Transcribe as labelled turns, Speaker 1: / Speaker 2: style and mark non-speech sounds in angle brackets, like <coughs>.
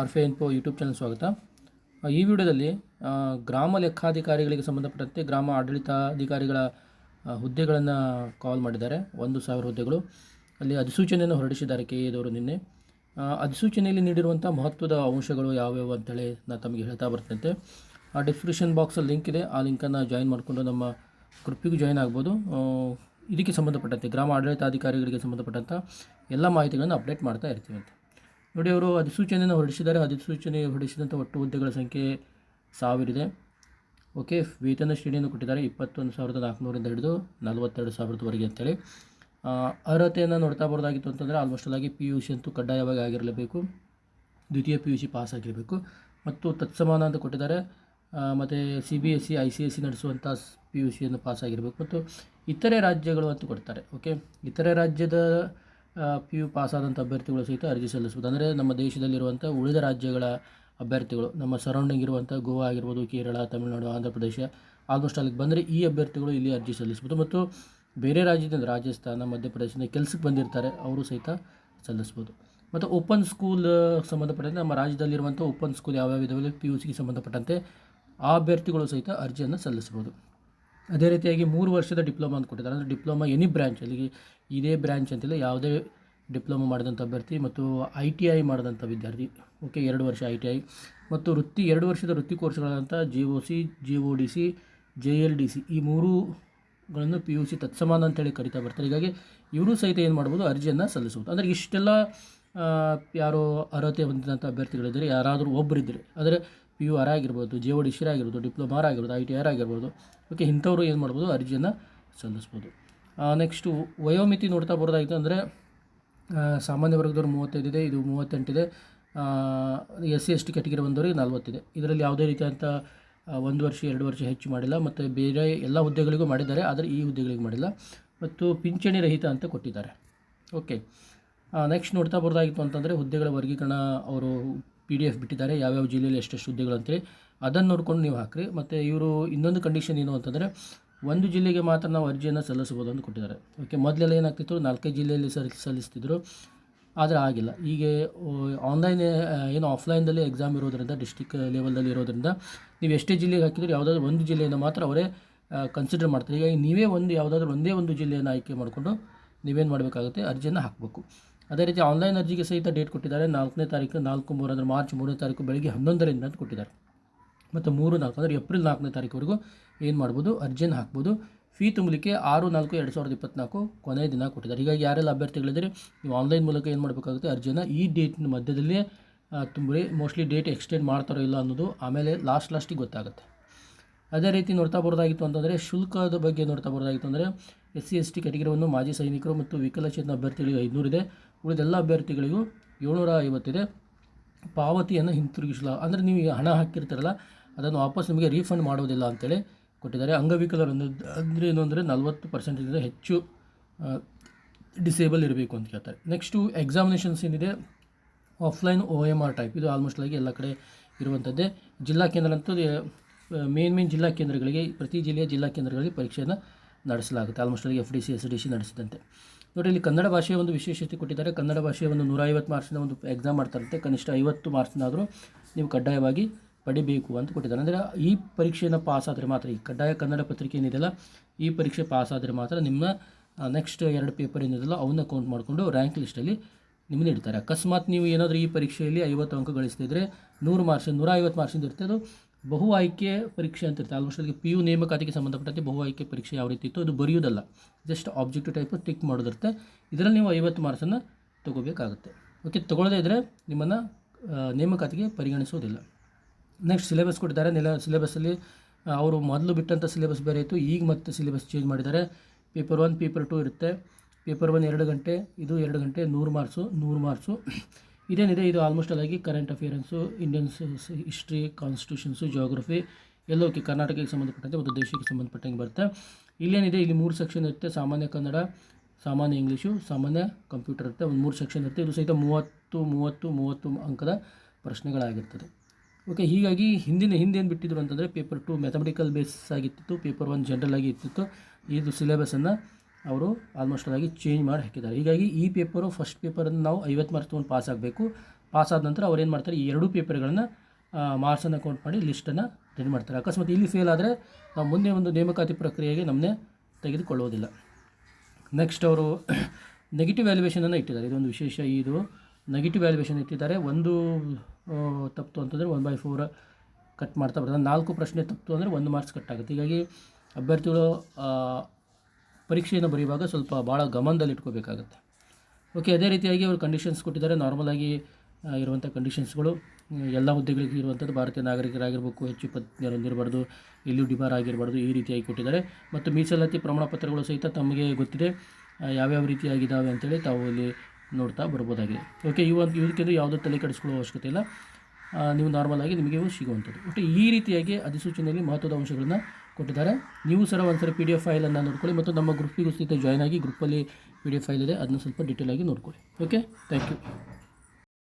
Speaker 1: ಆರ್ಫೆ info YouTube channel ಸ್ವಾಗತ. ಈ ವಿಡಿಯೋದಲ್ಲಿ ಗ್ರಾಮ ಲೆಕ್ಕಾಧಿಕಾರಿಗಳಿಗೆ ಸಂಬಂಧಪಟ್ಟಂತೆ ಗ್ರಾಮ ಆಡಳಿತಾಧಿಕಾರಿಗಳ ಹುದ್ದೆಗಳನ್ನು ಕಾಲ್ ಮಾಡಿದ್ದಾರೆ. ಒಂದು ಸಾವಿರ ಹುದ್ದೆಗಳು. ಅಲ್ಲಿ ಅಧಿಸೂಚನೆಯನ್ನು ಹೊರಡಿಸಿದ್ದಾರೆ ಕೆ ಎದವರು ನಿನ್ನೆ. ಅಧಿಸೂಚನೆಯಲ್ಲಿ ನೀಡಿರುವಂಥ ಮಹತ್ವದ ಅಂಶಗಳು ಯಾವ್ಯಾವು ಅಂತೇಳಿ ನಾನು ತಮಗೆ ಹೇಳ್ತಾ ಬರ್ತಂತೆ ಆ ಡಿಸ್ಕ್ರಿಪ್ಷನ್ ಬಾಕ್ಸಲ್ಲಿ ಲಿಂಕ್ ಇದೆ. ಆ ಲಿಂಕನ್ನು ಜಾಯಿನ್ ಮಾಡಿಕೊಂಡು ನಮ್ಮ ಗ್ರೂಪಿಗೂ ಜಾಯಿನ್ ಆಗ್ಬೋದು. ಇದಕ್ಕೆ ಸಂಬಂಧಪಟ್ಟಂತೆ, ಗ್ರಾಮ ಆಡಳಿತಾಧಿಕಾರಿಗಳಿಗೆ ಸಂಬಂಧಪಟ್ಟಂಥ ಎಲ್ಲ ಮಾಹಿತಿಗಳನ್ನು ಅಪ್ಡೇಟ್ ಮಾಡ್ತಾ ಇರ್ತೀವಿ ಅಂತ. ನೋಡಿ ಅವರು ಅಧಿಸೂಚನೆಯನ್ನು ಹೊರಡಿಸಿದ್ದಾರೆ. ಅಧಿಸೂಚನೆ ಹೊರಡಿಸಿದಂಥ ಒಟ್ಟು ಹುದ್ದೆಗಳ ಸಂಖ್ಯೆ ಸಾವಿರಿದೆ. ಓಕೆ, ವೇತನ ಶ್ರೇಣಿಯನ್ನು ಕೊಟ್ಟಿದ್ದಾರೆ. ಇಪ್ಪತ್ತೊಂದು ಸಾವಿರದ ನಾಲ್ಕುನೂರಿಂದ ಹಿಡಿದು ನಲವತ್ತೆರಡು ಸಾವಿರದವರೆಗೆ ಅಂತೇಳಿ. ಅರ್ಹತೆಯನ್ನು ನೋಡ್ತಾ ಬರೋದಾಗಿತ್ತು ಅಂತಂದರೆ ಆಲ್ಮೋಸ್ಟ್ ಆಗಿ ಪಿ ಯು ಸಿ ಅಂತೂ ಕಡ್ಡಾಯವಾಗಿ ಆಗಿರಲೇಬೇಕು. ದ್ವಿತೀಯ ಪಿ ಯು ಸಿ ಪಾಸ್ ಆಗಿರಬೇಕು. ಮತ್ತು ತತ್ಸಮಾನ ಅಂತ ಕೊಟ್ಟಿದ್ದಾರೆ. ಮತ್ತು C B S C I C S C ನಡೆಸುವಂಥ P U ಸಿಯನ್ನು ಪಾಸ್ ಆಗಿರಬೇಕು. ಮತ್ತು ಇತರೆ ರಾಜ್ಯಗಳು ಅಂತ ಕೊಡ್ತಾರೆ. ಓಕೆ, ಇತರೆ ರಾಜ್ಯದ ಪಿ ಯು ಪಾಸ್ ಆದಂಥ ಅಭ್ಯರ್ಥಿಗಳು ಸಹಿತ ಅರ್ಜಿ ಸಲ್ಲಿಸ್ಬೋದು ಅಂದರೆ ನಮ್ಮ ದೇಶದಲ್ಲಿರುವಂಥ ಉಳಿದ ರಾಜ್ಯಗಳ ಅಭ್ಯರ್ಥಿಗಳು, ನಮ್ಮ ಸರೌಂಡಿಂಗ್ ಇರುವಂಥ ಗೋವಾ ಆಗಿರ್ಬೋದು, ಕೇರಳ, ತಮಿಳುನಾಡು, ಆಂಧ್ರ ಪ್ರದೇಶ ಆಲ್ಮೋಸ್ಟ್ ಅಲ್ಲಿಗೆ ಬಂದರೆ ಈ ಅಭ್ಯರ್ಥಿಗಳು ಇಲ್ಲಿ ಅರ್ಜಿ ಸಲ್ಲಿಸ್ಬೋದು. ಮತ್ತು ಬೇರೆ ರಾಜ್ಯದಿಂದ ರಾಜಸ್ಥಾನ, ಮಧ್ಯಪ್ರದೇಶದಿಂದ ಕೆಲಸಕ್ಕೆ ಬಂದಿರ್ತಾರೆ, ಅವರು ಸಹಿತ ಸಲ್ಲಿಸ್ಬೋದು. ಮತ್ತು ಓಪನ್ ಸ್ಕೂಲ್ ಸಂಬಂಧಪಟ್ಟಂತೆ ನಮ್ಮ ರಾಜ್ಯದಲ್ಲಿರುವಂಥ ಓಪನ್ ಸ್ಕೂಲ್ ಯಾವ್ಯಾವ ಇದಾವೆ ಪಿ ಯು ಸಿಗೆ ಸಂಬಂಧಪಟ್ಟಂತೆ ಆ ಅಭ್ಯರ್ಥಿಗಳು ಸಹಿತ ಅರ್ಜಿಯನ್ನು ಸಲ್ಲಿಸ್ಬೋದು. ಅದೇ ರೀತಿಯಾಗಿ ಮೂರು ವರ್ಷದ ಡಿಪ್ಲೊಮಾ ಅಂತ ಕೊಟ್ಟಿದ್ದಾರೆ. ಅಂದರೆ ಡಿಪ್ಲೊಮಾ ಎನಿ ಬ್ರ್ಯಾಂಚ್ ಅಲ್ಲಿಗೆ ಇದೇ ಬ್ರ್ಯಾಂಚ್ ಅಂತಿಲ್ಲ, ಯಾವುದೇ ಡಿಪ್ಲೊಮಾ ಮಾಡಿದಂಥ ಅಭ್ಯರ್ಥಿ ಮತ್ತು ಐ ಟಿ ಐ ಮಾಡಿದಂಥ ವಿದ್ಯಾರ್ಥಿ. ಓಕೆ, ಎರಡು ವರ್ಷ ಐ ಟಿ ಐ. ಮತ್ತು ವೃತ್ತಿ, ಎರಡು ವರ್ಷದ ವೃತ್ತಿ ಕೋರ್ಸ್ಗಳಾದಂಥ G O C, G O D C, J L D C ಈ ಮೂರುಗಳನ್ನು ಪಿ ಯು ಸಿ ತತ್ಸಮಾನ ಅಂತೇಳಿ ಕರಿತಾ ಬರ್ತಾರೆ. ಹೀಗಾಗಿ ಇವರು ಸಹಿತ ಏನು ಮಾಡ್ಬೋದು, ಅರ್ಜಿಯನ್ನು ಸಲ್ಲಿಸುವುದು ಅಂದರೆ ಇಷ್ಟೆಲ್ಲ ಯಾರೋ ಅರ್ಹತೆ ಹೊಂದಿದಂಥ ಅಭ್ಯರ್ಥಿಗಳಿದ್ದರೆ ಯಾರಾದರೂ ಒಬ್ಬರಿದ್ದರೆ ಅಂದರೆ ಪಿ ಯು ಆರ್ ಆಗಿರ್ಬೋದು ಜೆ ಒ ಡಿ ಶಿರ್ ಆಗಿರ್ಬೋದು ಡಿಪ್ಲೊಮಾ ಆರ್ ಆಗಿರ್ಬೋದು ಐ ಟಿ ಆರ್ ಆಗಿರ್ಬೋದು ಓಕೆ ಇಂಥವ್ರು ಏನು ಮಾಡ್ಬೋದು, ಅರ್ಜಿಯನ್ನು ಸಲ್ಲಿಸ್ಬೋದು. ನೆಕ್ಸ್ಟು ವಯೋಮಿತಿ ನೋಡ್ತಾ ಬರೋದಾಯಿತು ಅಂದರೆ ಸಾಮಾನ್ಯ ವರ್ಗದವ್ರು ಮೂವತ್ತೈದಿದೆ ಇದು ಮೂವತ್ತೆಂಟಿದೆ S C S T category ಬಂದವರಿಗೆ ನಲ್ವತ್ತಿದೆ ಇದರಲ್ಲಿ ಯಾವುದೇ ರೀತಿಯಾದಂಥ ಒಂದು ವರ್ಷ, ಎರಡು ವರ್ಷ ಹೆಚ್ಚು ಮಾಡಿಲ್ಲ, ಮತ್ತು ಬೇರೆ ಎಲ್ಲ ಹುದ್ದೆಗಳಿಗೂ ಮಾಡಿದ್ದಾರೆ, ಆದರೆ ಈ ಹುದ್ದೆಗಳಿಗೆ ಮಾಡಿಲ್ಲ, ಮತ್ತು ಪಿಂಚಣಿ ರಹಿತ ಅಂತ ಕೊಟ್ಟಿದ್ದಾರೆ. ಓಕೆ ನೆಕ್ಸ್ಟ್ ನೋಡ್ತಾ ಬರೋದಾಗಿತ್ತು ಅಂತಂದರೆ, ಹುದ್ದೆಗಳ ವರ್ಗೀಕರಣ ಅವರು ಪಿ ಡಿ ಎಫ್ ಬಿಟ್ಟಿದ್ದಾರೆ, ಯಾವ್ಯಾವ ಜಿಲ್ಲೆಯಲ್ಲಿ ಎಷ್ಟೆಷ್ಟು ಹುದ್ದೆಗಳು ಅಂತೇಳಿ. ಅದನ್ನು ನೋಡ್ಕೊಂಡು ನೀವು ಹಾಕ್ರಿ. ಮತ್ತು ಇವರು ಇನ್ನೊಂದು ಕಂಡೀಷನ್ ಏನು ಅಂತಂದರೆ, ಒಂದು ಜಿಲ್ಲೆಗೆ ಮಾತ್ರ ನಾವು ಅರ್ಜಿಯನ್ನು ಸಲ್ಲಿಸ್ಬೋದು ಅಂತ ಕೊಟ್ಟಿದ್ದಾರೆ. ಓಕೆ ಮೊದಲೆಲ್ಲ ಏನಾಗ್ತಿತ್ತು ನಾಲ್ಕೈದು ಜಿಲ್ಲೆಯಲ್ಲಿ ಸರ್, ಸಲ್ಲಿಸ್ತಿದ್ರು. ಆದರೆ ಆಗಿಲ್ಲ. ಹೀಗೆ ಆನ್ಲೈನ್ ಏನು ಆಫ್ಲೈನ್ದಲ್ಲಿ ಎಕ್ಸಾಮ್ ಇರೋದ್ರಿಂದ ಡಿಸ್ಟಿಕ್ ಲೆವೆಲಲ್ಲಿ ಇರೋದ್ರಿಂದ, ನೀವು ಎಷ್ಟೇ ಜಿಲ್ಲೆಗೆ ಹಾಕಿದ್ರು, ಯಾವುದಾದ್ರೂ ಒಂದು ಜಿಲ್ಲೆಯನ್ನು ಮಾತ್ರ ಅವರೇ ಕನ್ಸಿಡರ್ ಮಾಡ್ತಾರೆ. ಹೀಗಾಗಿ ನೀವೇ ಒಂದು, ಯಾವುದಾದ್ರೂ ಒಂದೇ ಒಂದು ಜಿಲ್ಲೆಯನ್ನು ಆಯ್ಕೆ ಮಾಡಿಕೊಂಡು ನೀವೇನು ಮಾಡಬೇಕಾಗುತ್ತೆ, ಅರ್ಜಿಯನ್ನು ಹಾಕಬೇಕು. ಅದೇ ರೀತಿ ಆನ್ಲೈನ್ ಅರ್ಜಿಗೆ ಸಹಿತ ಡೇಟ್ ಕೊಟ್ಟಿದ್ದಾರೆ. ನಾಲ್ಕನೇ ತಾರೀಕು ನಾಲ್ಕು ಮೂರು ಅಂದರೆ ಮಾರ್ಚ್ ಮೂರನೇ ತಾರೀಕು ಬೆಳಗ್ಗೆ ಹನ್ನೊಂದರಿಂದ ಅಂತ ಕೊಟ್ಟಿದ್ದಾರೆ. ಮತ್ತು ಮೂರು ನಾಲ್ಕು ಅಂದರೆ ಏಪ್ರಿಲ್ ನಾಲ್ಕನೇ ತಾರೀಕುವರೆಗೂ ಏನು ಮಾಡ್ಬೋದು? ಅರ್ಜಿಯನ್ನು ಹಾಕ್ಬೋದು. ಫೀ ತುಂಬಲಿಕ್ಕೆ ಆರು ನಾಲ್ಕು ಎರಡು ಸಾವಿರದ ಇಪ್ಪತ್ತ್ನಾಲ್ಕು ಕೊನೆಯ ದಿನ ಕೊಟ್ಟಿದ್ದಾರೆ. ಹೀಗಾಗಿ ಯಾರೆಲ್ಲ ಅಭ್ಯರ್ಥಿಗಳಿದ್ದರೆ, ನೀವು ಆನ್ಲೈನ್ ಮೂಲಕ ಏನು ಮಾಡಬೇಕಾಗುತ್ತೆ? ಅರ್ಜಿಯನ್ನು ಈ ಡೇಟ್ನ ಮಧ್ಯದಲ್ಲೇ ತುಂಬಿ ಮೋಸ್ಟ್ಲಿ ಡೇಟ್ ಎಕ್ಸ್ಟೆಂಡ್ ಮಾಡ್ತಾರೋ ಇಲ್ಲ ಅನ್ನೋದು ಆಮೇಲೆ ಲಾಸ್ಟ್ ಲಾಸ್ಟಿಗೆ ಗೊತ್ತಾಗುತ್ತೆ. ಅದೇ ರೀತಿ ನೋಡ್ತಾ ಬರೋದಾಗಿತ್ತು ಅಂತಂದರೆ ಶುಲ್ಕದ ಬಗ್ಗೆ ನೋಡ್ತಾ ಬರೋದಾಗಿತ್ತು ಅಂದರೆ ಎಸ್ ಸಿ ಎಸ್ ಟಿ ಕೆಟಗಿರಿಯನ್ನು ಮಾಜಿ ಸೈನಿಕರು ಮತ್ತು ವಿಕಲಚೇತನ ಅಭ್ಯರ್ಥಿಗಳಿಗೆ ಐದುನೂರಿದೆ ಉಳಿದೆಲ್ಲ ಅಭ್ಯರ್ಥಿಗಳಿಗೂ ಏಳ್ನೂರ ಐವತ್ತಿದೆ ಪಾವತಿಯನ್ನು ಹಿಂತಿರುಗಿಸಲ ಅಂದರೆ ನೀವು ಹಣ ಹಾಕಿರ್ತೀರಲ್ಲ, ಅದನ್ನು ವಾಪಸ್ ನಿಮಗೆ ರೀಫಂಡ್ ಮಾಡೋದಿಲ್ಲ ಅಂತೇಳಿ ಕೊಟ್ಟಿದ್ದಾರೆ. ಅಂಗವಿಕಲರು ಅಂದರೆ ಏನು ಅಂದರೆ ನಲ್ವತ್ತು ಪರ್ಸೆಂಟಿಂದ ಹೆಚ್ಚು ಡಿಸೇಬಲ್ ಇರಬೇಕು ಅಂತ ಕೇಳ್ತಾರೆ. ನೆಕ್ಸ್ಟು ಎಕ್ಸಾಮಿನೇಷನ್ಸ್ ಏನಿದೆ? Offline O M R type ಇದು ಆಲ್ಮೋಸ್ಟ್ ಆಗಿ ಎಲ್ಲ ಕಡೆ ಇರುವಂಥದ್ದೇ. ಜಿಲ್ಲಾ ಕೇಂದ್ರ ಅಂತೂ ಮೇನ್ ಮೇನ್ ಜಿಲ್ಲಾ ಕೇಂದ್ರಗಳಿಗೆ, ಪ್ರತಿ ಜಿಲ್ಲೆಯ ಜಿಲ್ಲಾ ಕೇಂದ್ರಗಳಿಗೆ ಪರೀಕ್ಷೆಯನ್ನು ನಡೆಸಲಾಗುತ್ತೆ. ಆಲ್ಮೋಸ್ಟ್ ಅಲ್ಲಿ F D C S D C ನಡೆಸಿದಂತೆ. ನೋಡಿ, ಇಲ್ಲಿ ಕನ್ನಡ ಭಾಷೆಯ ಒಂದು ವಿಶೇಷತೆ ಕೊಟ್ಟಿದ್ದಾರೆ. ಕನ್ನಡ ಭಾಷೆಯ ಒಂದು ನೂರೈವತ್ತು ಮಾರ್ಕ್ಸಿನ ಒಂದು ಎಕ್ಸಾಮ್ ಮಾಡ್ತಾರಂತೆ. ಕನಿಷ್ಠ ಐವತ್ತು ಮಾರ್ಕ್ಸ್ನಾದರೂ ನೀವು ಕಡ್ಡಾಯವಾಗಿ ಪಡಿಬೇಕು ಅಂತ ಕೊಟ್ಟಿದ್ದಾರೆ. ಅಂದರೆ, ಈ ಪರೀಕ್ಷೆಯನ್ನು ಪಾಸ್ ಆದರೆ ಮಾತ್ರ, ಈ ಕಡ್ಡಾಯ ಕನ್ನಡ ಪತ್ರಿಕೆ ಏನಿದೆಯಲ್ಲ, ಈ ಪರೀಕ್ಷೆ ಪಾಸ್ ಆದರೆ ಮಾತ್ರ ನಿಮ್ಮ ನೆಕ್ಸ್ಟ್ ಎರಡು ಪೇಪರ್ ಏನಿದೆಯಲ್ಲ, ಅವನ್ನ ಕೌಂಟ್ ಮಾಡಿಕೊಂಡು ರ್ಯಾಂಕ್ ಲಿಸ್ಟಲ್ಲಿ ನಿಮ್ಮನ್ನ ಇಡ್ತಾರೆ. ಅಕಸ್ಮಾತ್ ನೀವು ಏನಾದರೂ ಈ ಪರೀಕ್ಷೆಯಲ್ಲಿ ಐವತ್ತು ಅಂಕ ಗಳಿಸ್ತಿದ್ರೆ ನೂರು ಮಾರ್ಕ್ಸ್ ನೂರ ಐವತ್ತು ಮಾರ್ಕ್ಸಿಂದ ಇರ್ತದೆ. ಅದು ಬಹು ಆಯ್ಕೆ ಪರೀಕ್ಷೆ ಅಂತ ಇರುತ್ತೆ. ಆಲ್ಮೋಸ್ಟ್ ಅದಕ್ಕೆ ಪಿ ಯು ನೇಮಕಾತಿಗೆ ಸಂಬಂಧಪಟ್ಟಂತೆ ಬಹು ಆಯ್ಕೆ ಪರೀಕ್ಷೆ ಯಾವ ರೀತಿ ಇತ್ತು ಅದು ಬರೆಯೋದಲ್ಲ ಜಸ್ಟ್ ಆಬ್ಜೆಕ್ಟಿವ್ ಟೈಪ್ ಟಿಕ್ ಮಾಡೋದಿರುತ್ತೆ ಇದರಲ್ಲಿ ನೀವು ಐವತ್ತು ಮಾರ್ಕ್ಸನ್ನು ತೊಗೋಬೇಕಾಗುತ್ತೆ. ಓಕೆ ತೊಗೊಳ್ಳದೇ ಇದ್ದರೆ ನಿಮ್ಮನ್ನು ನೇಮಕಾತಿಗೆ ಪರಿಗಣಿಸೋದಿಲ್ಲ ನೆಕ್ಸ್ಟ್ ಸಿಲೆಬಸ್ ಕೊಟ್ಟಿದ್ದಾರೆ. ನೆಲ ಸಿಲೆಬಸ್ಸಲ್ಲಿ ಅವರು ಮೊದಲು ಬಿಟ್ಟಂಥ ಸಿಲೆಬಸ್ ಬೇರೆ ಇತ್ತು. ಈಗ ಮತ್ತೆ ಸಿಲೆಬಸ್ ಚೇಂಜ್ ಮಾಡಿದ್ದಾರೆ. ಪೇಪರ್ ಒನ್ ಪೇಪರ್ ಟು ಇರುತ್ತೆ. ಪೇಪರ್ ಒನ್ ಎರಡು ಗಂಟೆ, ಇದು ಎರಡು ಗಂಟೆ, ನೂರು ಮಾರ್ಕ್ಸು ನೂರು ಮಾರ್ಕ್ಸು ಇದೇನಿದೆ, ಇದು ಆಲ್ಮೋಸ್ಟ್ ಆಗಿ current affairs Indians history constitutions geography ಎಲ್ಲೋಕೆ ಕರ್ನಾಟಕಕ್ಕೆ ಸಂಬಂಧಪಟ್ಟಂತೆ ಮತ್ತು ದೇಶಕ್ಕೆ ಸಂಬಂಧಪಟ್ಟಂಗೆ ಬರುತ್ತೆ. ಇಲ್ಲೇನಿದೆ, ಇಲ್ಲಿ ಮೂರು ಸೆಕ್ಷನ್ ಇರುತ್ತೆ, ಸಾಮಾನ್ಯ ಕನ್ನಡ, ಸಾಮಾನ್ಯ ಇಂಗ್ಲೀಷು, ಸಾಮಾನ್ಯ ಕಂಪ್ಯೂಟರ್ ಇರುತ್ತೆ. ಒಂದು ಮೂರು ಸೆಕ್ಷನ್ ಇರುತ್ತೆ, ಇದು ಸಹಿತ ಮೂವತ್ತು ಮೂವತ್ತು ಮೂವತ್ತು ಅಂಕದ ಪ್ರಶ್ನೆಗಳಾಗಿರ್ತದೆ. ಓಕೆ ಹೀಗಾಗಿ ಹಿಂದಿನ, ಹಿಂದೇನು ಬಿಟ್ಟಿದ್ರು ಅಂತಂದರೆ ಪೇಪರ್ ಟು ಮ್ಯಾಥಮೆಟಿಕಲ್ ಬೇಸ್ ಆಗಿತ್ತು ಪೇಪರ್ ಒನ್ ಜನರಲ್ ಆಗಿ ಇರ್ತಿತ್ತು ಇದು ಸಿಲೆಬಸನ್ನು ಅವರು ಆಲ್ಮೋಸ್ಟ್ ಆಗಿ ಚೇಂಜ್ ಮಾಡಿ ಹಾಕಿದ್ದಾರೆ. ಹೀಗಾಗಿ ಈ ಪೇಪರು ಫಸ್ಟ್ ಪೇಪರನ್ನು ನಾವು ಐವತ್ತು ಮಾರ್ಕ್ಸ್ ತೊಗೊಂಡು ಪಾಸ್ ಆಗಬೇಕು. ಪಾಸ್ ಆದ ನಂತರ ಅವ್ರು ಏನು ಮಾಡ್ತಾರೆ? ಈ ಎರಡೂ ಪೇಪರ್ಗಳನ್ನು ಮಾರ್ಕ್ಸನ್ನು ಕೌಂಟ್ ಮಾಡಿ ಲಿಸ್ಟನ್ನು ರೆಡಿ ಮಾಡ್ತಾರೆ. ಅಕಸ್ಮಾತ್ ಇಲ್ಲಿ ಫೇಲ್ ಆದರೆ ನಾವು ಮುಂದೆ ಒಂದು ನೇಮಕಾತಿ ಪ್ರಕ್ರಿಯೆಗೆ ನಮ್ಮನ್ನೇ ತೆಗೆದುಕೊಳ್ಳೋದಿಲ್ಲ ನೆಕ್ಸ್ಟ್ ಅವರು <coughs> ನೆಗೆಟಿವ್ ವ್ಯಾಲ್ಯುವೇಷನನ್ನು ಇಟ್ಟಿದ್ದಾರೆ. ಇದೊಂದು ವಿಶೇಷ ಇದು. ನೆಗೆಟಿವ್ ವ್ಯಾಲ್ಯುವೇಷನ್ ಇಟ್ಟಿದ್ದಾರೆ. ಒಂದು ತಪ್ಪು ಅಂತಂದರೆ ಒನ್ ಬೈ ಫೋರ್ ಕಟ್ ಮಾಡ್ತಾ ಬರ್ತಾರೆ. ನಾಲ್ಕು ಪ್ರಶ್ನೆ ತಪ್ಪು ಅಂದರೆ ಒಂದು ಮಾರ್ಕ್ಸ್ ಕಟ್ ಆಗುತ್ತೆ. ಹೀಗಾಗಿ ಅಭ್ಯರ್ಥಿಗಳು ಪರೀಕ್ಷೆಯನ್ನು ಬರೆಯುವಾಗ ಸ್ವಲ್ಪ ಭಾಳ ಗಮನದಲ್ಲಿ ಇಟ್ಕೋಬೇಕಾಗತ್ತೆ. ಓಕೆ ಅದೇ ರೀತಿಯಾಗಿ ಅವರು ಕಂಡೀಷನ್ಸ್ ಕೊಟ್ಟಿದ್ದಾರೆ. ನಾರ್ಮಲಾಗಿ ಇರುವಂಥ ಕಂಡೀಷನ್ಸ್ಗಳು ಎಲ್ಲ ಹುದ್ದೆಗಳಿಗೆ ಇರುವಂಥದ್ದು ಭಾರತೀಯ ನಾಗರಿಕರಾಗಿರಬೇಕು, ಹೆಚ್ಚು ಹೊಂದಿರಬಾರ್ದು ಎಲ್ಲೂ ಡಿಬಾರ್ ಆಗಿರಬಾರ್ದು ಈ ರೀತಿಯಾಗಿ ಕೊಟ್ಟಿದ್ದಾರೆ. ಮತ್ತು ಮೀಸಲಾತಿ ಪ್ರಮಾಣ ಪತ್ರಗಳು ಸಹಿತ ತಮಗೆ ಗೊತ್ತಿದೆ. ಯಾವ್ಯಾವ ರೀತಿಯಾಗಿದ್ದಾವೆ ಅಂತೇಳಿ ತಾವು ಇಲ್ಲಿ ನೋಡ್ತಾ ಬರ್ಬೋದಾಗಿದೆ. ಓಕೆ ಈ ಒಂದು ಇದಕ್ಕಿಂತ ಯಾವುದೂ ತಲೆ ಕೆಡಿಸ್ಕೊಳ್ಳೋ ಅವಶ್ಯಕತೆ ಇಲ್ಲ. ನೀವು ನಾರ್ಮಲಾಗಿ ನಿಮಗೆ ಇವು ಸಿಗುವಂಥದ್ದು. ಒಟ್ಟು ಈ ರೀತಿಯಾಗಿ ಅಧಿಸೂಚನೆಯಲ್ಲಿ ಮಹತ್ವದ ಅಂಶಗಳನ್ನು ಕೊಟ್ಟಿದ್ದಾರೆ. ನೀವು ಸರ ಒಂದ್ಸರಿ ಪಿ ಡಿ ಎಫ್ ಫೈಲನ್ನು ನೋಡ್ಕೊಳ್ಳಿ ಮತ್ತು ನಮ್ಮ ಗ್ರೂಪಿಗೂ ಸಹಿತ ಜಾಯ್ನ್ ಆಗಿ ಗ್ರೂಪಲ್ಲಿ ಪಿ ಡಿ ಎಫ್ ಫೈಲ್ ಇದೆ, ಅದನ್ನು ಸ್ವಲ್ಪ ಡೀಟೇಲಾಗಿ ನೋಡ್ಕೊಳ್ಳಿ. Okay thank you